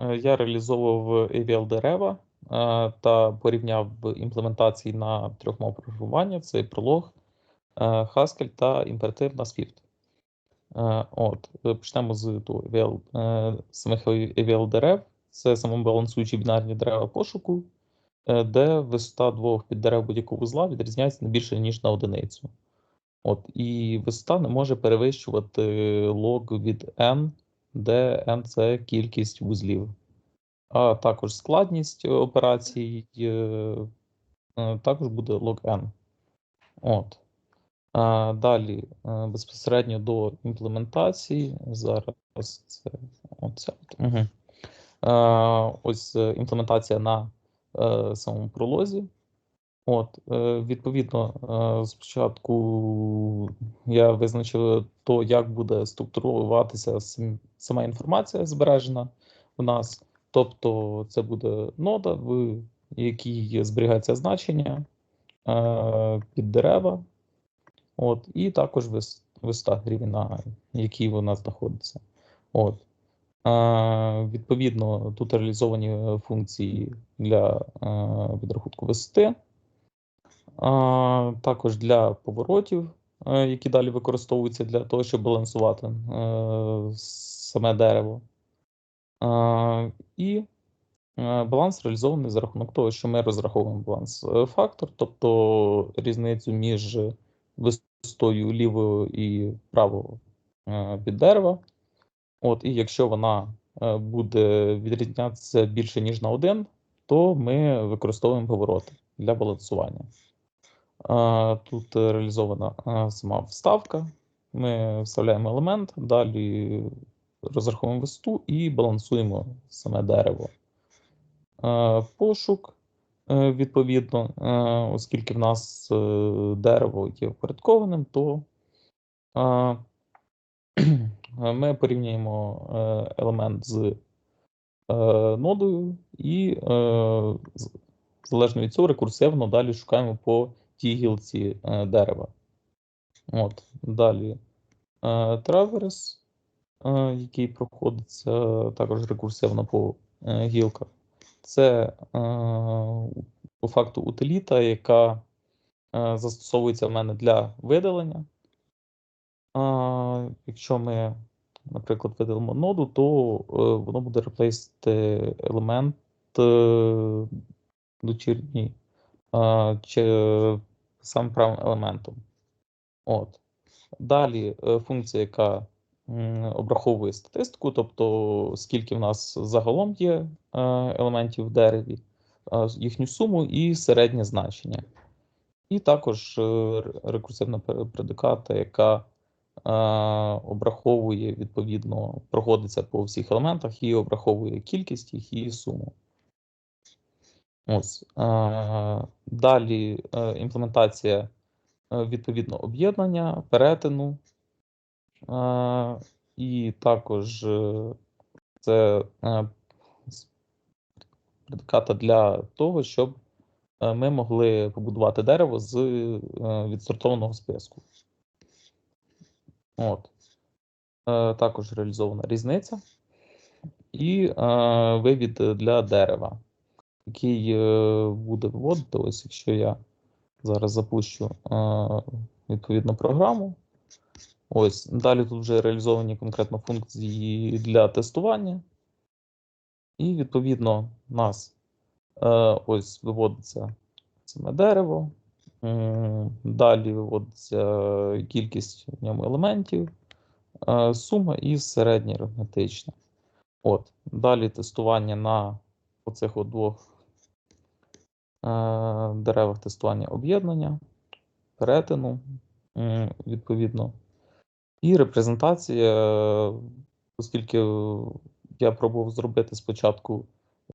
Е, Я реалізовував AVL дерева е, та порівняв імплементації на трьох мов програмування: це пролог, е, Haskell та імператив на Swift. От, почнемо з AVL, самих AVL дерев. Це самобалансуючі бінарні дерева пошуку, де висота двох піддерев будь-якого вузла відрізняється не більше, ніж на одиницю. От, і висота не може перевищувати лог від n, де n це кількість вузлів. А також складність операцій е, е, також буде log n. От. Далі е, безпосередньо до імплементації. Зараз це оце. Угу. Ось імплементація на самому пролозі. От, е, відповідно, е, спочатку я визначив то, як буде структуруватися сама інформація збережена у нас. Тобто, це буде нода, в якій зберігається значення е, під дерева, от, і також вис- висота рівень, на якій вона знаходиться. От. Відповідно, тут реалізовані функції для відрахунку висоти. Також для поворотів, е, які далі використовуються для того, щоб балансувати е, саме дерево. І е, баланс реалізований за рахунок того, що ми розраховуємо баланс-фактор, тобто різницю між висотою лівого і правого е, під дерева. От, і якщо вона буде відрізнятися більше, ніж на один, то ми використовуємо повороти для балансування. Тут реалізована сама вставка. Ми вставляємо елемент, далі розраховуємо висоту і балансуємо саме дерево. Пошук, е, відповідно, е, оскільки в нас е, дерево є впорядкованим, то ми порівнюємо елемент з нодою і залежно від цього рекурсивно далі шукаємо по тій гілці е, дерева. От, далі е, траверс, е, який проходиться також рекурсивно по гілках. Це по факту утиліта, яка застосовується в мене для видалення. Якщо ми, наприклад, видалимо ноду, то воно буде реплейсити елемент дочірній сам правим елементом. От. Далі е, функція, яка обраховує статистику, тобто скільки в нас загалом є е, елементів в дереві, е, їхню суму і середнє значення. І також рекурсивна предиката, яка обраховує, відповідно, проходиться по всіх елементах і обраховує кількість їх і суму. Ось. Далі е, імплементація е, відповідно об'єднання, перетину. І також е, це предиката для того, щоб ми могли побудувати дерево з відсортованого списку. От. Також реалізована різниця і вивід для дерева, який е, буде виводити, ось якщо я зараз запущу е, відповідну програму. Ось далі тут вже реалізовані конкретно функції для тестування. І відповідно у нас е, ось виводиться саме дерево. Далі виводиться кількість в ньому елементів, сума і середнє арифметичне. От. Далі тестування на оцих от двох е, деревах тестування об'єднання, перетину, відповідно. І репрезентація, е, оскільки я пробував зробити спочатку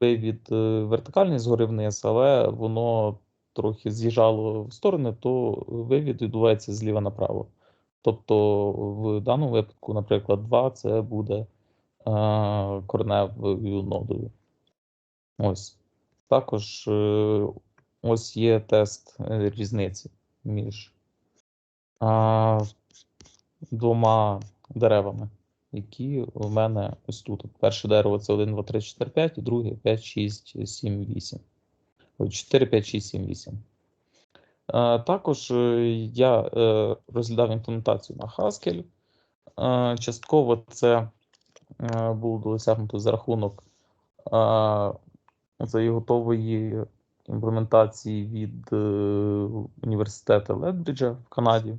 вивід е, вертикальний згори вниз, але воно трохи з'їжджало в сторони, то вивід відбувається зліва направо. Тобто, в даному випадку, наприклад, 2 це буде кореневою нодою. Ось. Також е, ось є тест е, різниці між двома деревами. які у мене ось тут. Перше дерево це 1, 2, 3, 4, 5, і друге 5, 6, 7, 8. 4, 5, 6, 7, 8. Е, Також е, я розглядав імплементацію на Haskell. Частково це було досягнуто за рахунок цієї готової імплементації від е, університету Ледбриджа в Канаді.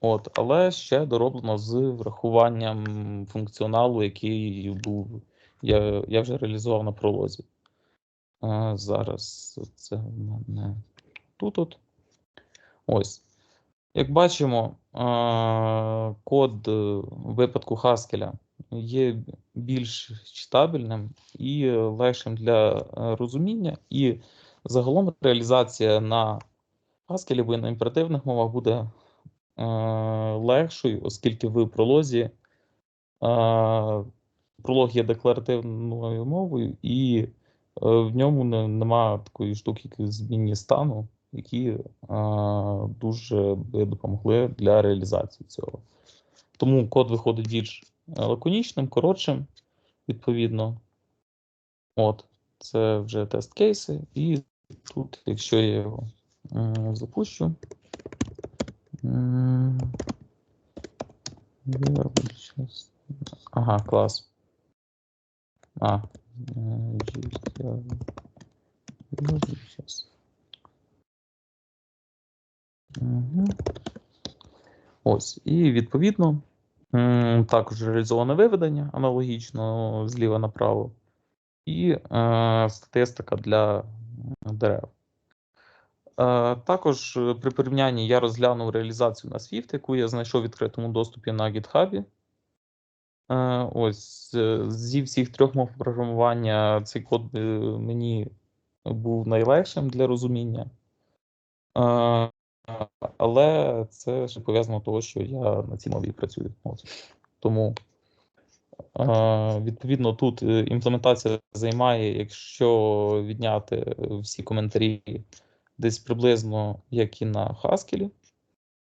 От, але ще дороблено з врахуванням функціоналу, який був, я, я вже реалізував на пролозі. А, зараз це в мене тут. от Ось. Як бачимо, код е, випадку Haskell є більш читабельним і легшим для е, розуміння, і загалом реалізація на Haskell або на імперативних мовах буде е, легшою, оскільки в пролозі е, пролог є декларативною мовою, і в ньому не, нема такої штуки, як змінні стану, які е, дуже би допомогли для реалізації цього. Тому код виходить більш лаконічним, коротшим, відповідно. От, це вже тест-кейси, і тут, якщо я його запущу. Ага, клас. А, е. Мгм. Ось, і відповідно також реалізоване виведення аналогічно зліва направо, і е, статистика для дерев. Е, Також е, при порівнянні я розглянув реалізацію на Swift, яку я знайшов в відкритому доступі на GitHub. Е, Ось е, зі всіх трьох мов програмування цей код е, мені був найлегшим для розуміння. Е, Але це ще пов'язано з того, що я на цій мові працюю. От. Тому, відповідно, тут е, імплементація займає, якщо відняти е, всі коментарі, десь приблизно як і на Haskell.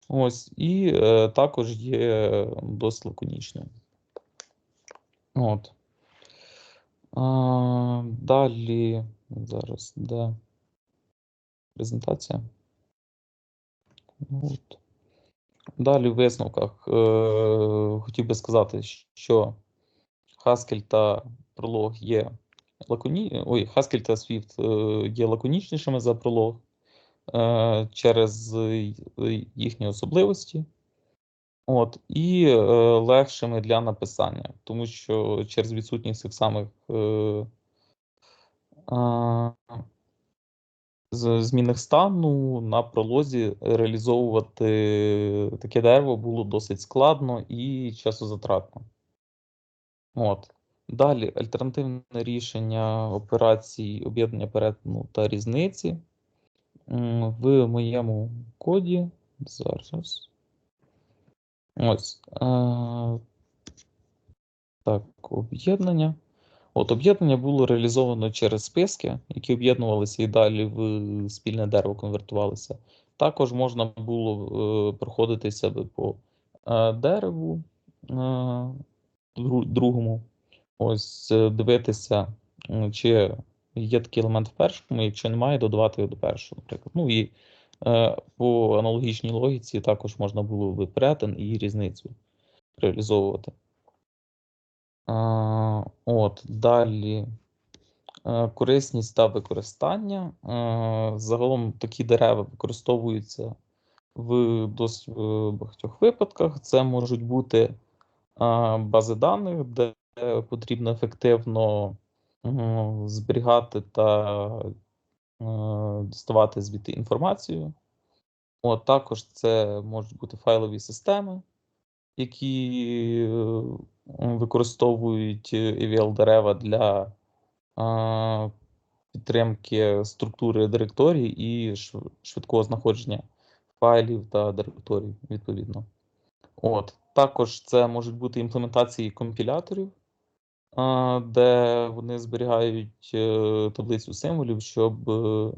Ось, і е, також є досить лаконічною. От. А, далі, зараз, де презентація. От. Далі в висновках е, хотів би сказати, що Haskell та Prolog є лаконі... Ой, Haskell та Swift е, є лаконічнішими за Prolog е, через їхні особливості. От, і е, легшими для написання, тому що через відсутність цих самих е, з- змінних стану на пролозі реалізовувати таке дерево було досить складно і часозатратно. От. Далі альтернативне рішення операцій об'єднання перетину та різниці. В моєму коді зараз. Ось. Е, так, об'єднання. От об'єднання було реалізовано через списки, які об'єднувалися і далі в спільне дерево конвертувалися. Також можна було е, проходитися по е, дереву е, другому. Ось е, дивитися, чи є такий елемент в першому, якщо немає, додавати його до першого, наприклад. Ну і е, по аналогічній логіці також можна було би перетин і різницю реалізовувати. От, далі. Е, Корисність та використання. Е, Загалом такі дерева використовуються в досить е, багатьох випадках. Це можуть бути бази даних, де потрібно ефективно зберігати та діставати звідти інформацію. От, також це можуть бути файлові системи, які використовують EVL дерева для а, підтримки структури директорій і швидкого знаходження файлів та директорій, відповідно. От. Також це можуть бути імплементації компіляторів, а, де вони зберігають е, таблицю символів, щоб е,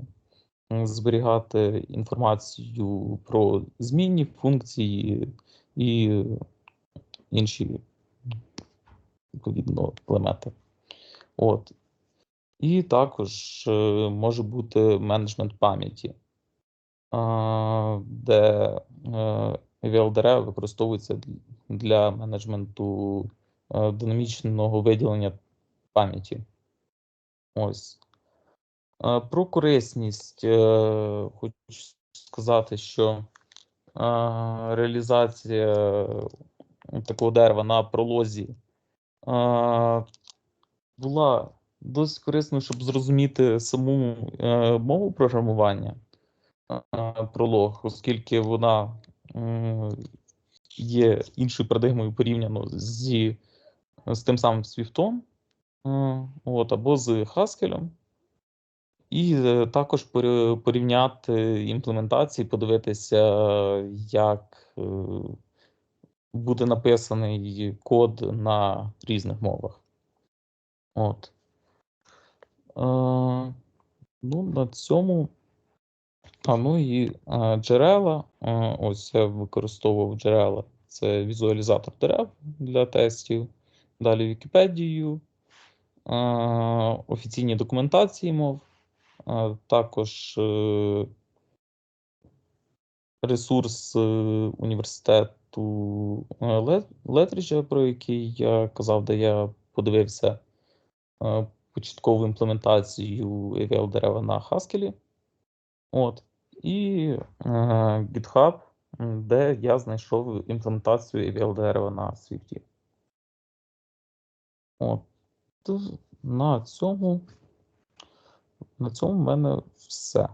зберігати інформацію про змінні функції і інші відповідно елементи. От. І також е, може бути менеджмент пам'яті, де е, EVL дерева використовуються д- для менеджменту е, динамічного виділення пам'яті. Ось. Е, Про корисність е, хочу сказати, що е, реалізація такого дерева на пролозі е, була досить корисною, щоб зрозуміти саму е, мову програмування пролог, оскільки вона є іншою парадигмою порівняно зі, з тим самим Свіфтом, от, або з Haskell. І е, також порівняти імплементації, подивитися, як е, буде написаний код на різних мовах. От. Е, ну, на цьому. А, ну і е, джерела. Е, ось я використовував джерела. Це візуалізатор дерев для тестів. Далі Вікіпедію, е, офіційні документації мов, е, також е, ресурс е, університету е, Ле- Летріджа, про який я казав, де я подивився е, початкову імплементацію EVL дерева на Haskell. От. І е, GitHub, де я знайшов імплементацію EVL дерева на Swift. От. На цьому, на цьому в мене все.